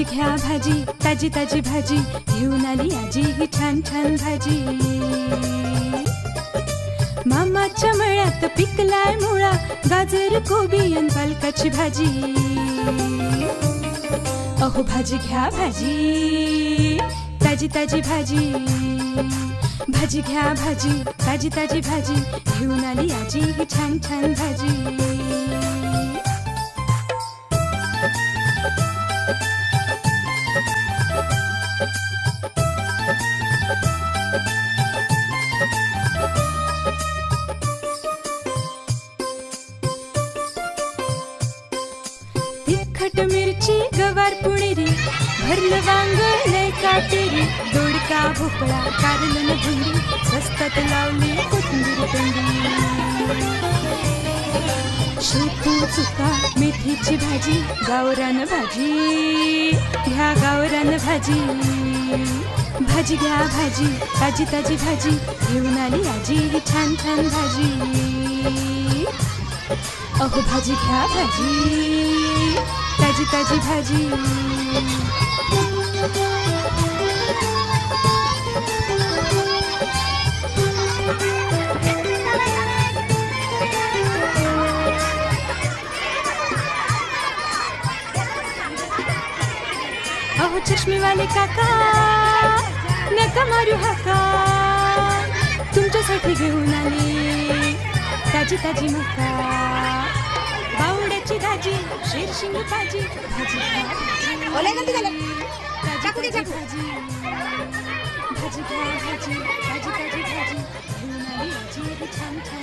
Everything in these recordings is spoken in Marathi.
भाजी घ्या भाजी ताजी ताजी भाजी घेऊन आली आजी ही छान छान भाजी. मामाच्या मळ्यात पिकलाय मुळा गाजर कोबी आणि पालकाची भाजी. अहो भाजी घ्या भाजी ताजी ताजी भाजी. भाजी घ्या भाजी ताजी ताजी भाजी घेऊन आली आजी ही छान छान भाजी. तिखट मिरची गवार पुणेरी भरलं वांग लय काटेरी दोडका भोपळा कारलन भुंगी स्वस्तात लावली कोथिंबीर तंडी शेपू चुका मेथीची भाजी गावरान भाजी घ्या गावरान भाजी. भाजी घ्या भाजी ताजी ताजी भाजी घेऊन आली आजी ही छान छान भाजी. अहो भाजी घ्या भाजी. ताजी ताजी भाजी. अहो चष्मीवाले काका नका मारू हाका. तुमच्यासाठी घेऊन आली ताजी ताजी मका. बावड्याची भाजी शेरशिंग भाजी भाजी घ्या भाजी. ओले गलती झालं. ताजी चाकू दे, ताजी चाकू. भाजी भाजी घ्या भाजी ताजी ताजी भाजी घेऊन आली आजी ही छान छान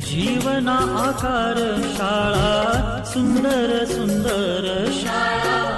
जीवना आकार शाळा सुंदर सुंदर शाळा.